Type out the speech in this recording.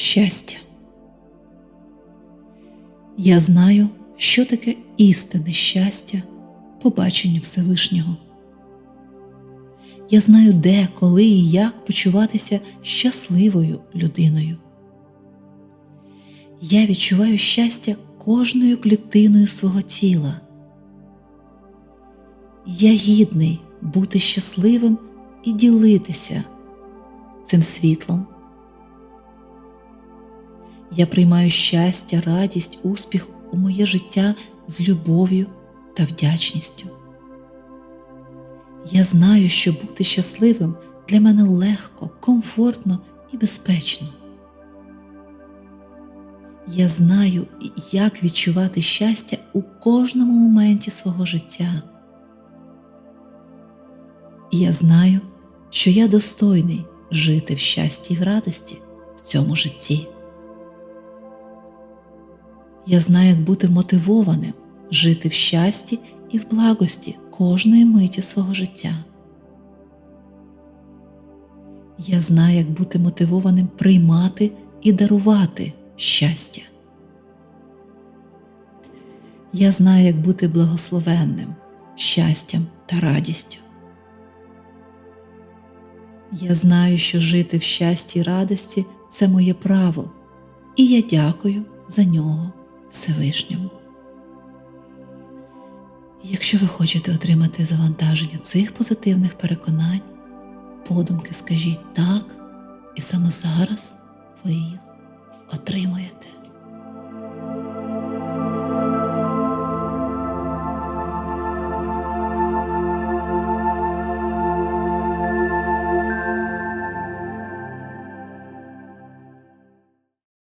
щастя. Я знаю, що таке істинне щастя, побачення Всевишнього. Я знаю, де, коли і як почуватися щасливою людиною. Я відчуваю щастя кожною клітиною свого тіла. Я гідний бути щасливим і ділитися цим світлом. Я приймаю щастя, радість, успіх у моє життя з любов'ю та вдячністю. Я знаю, що бути щасливим для мене легко, комфортно і безпечно. Я знаю, як відчувати щастя у кожному моменті свого життя. Я знаю, що я достойний жити в щасті і в радості в цьому житті. Я знаю, як бути мотивованим жити в щасті і в благості кожної миті свого життя. Я знаю, як бути мотивованим приймати і дарувати щастя. Я знаю, як бути благословенним, щастям та радістю. Я знаю, що жити в щасті і радості це моє право, і я дякую за нього Всевишньому. Якщо ви хочете отримати завантаження цих позитивних переконань, подумки скажіть так, і саме зараз ви їх отримуєте.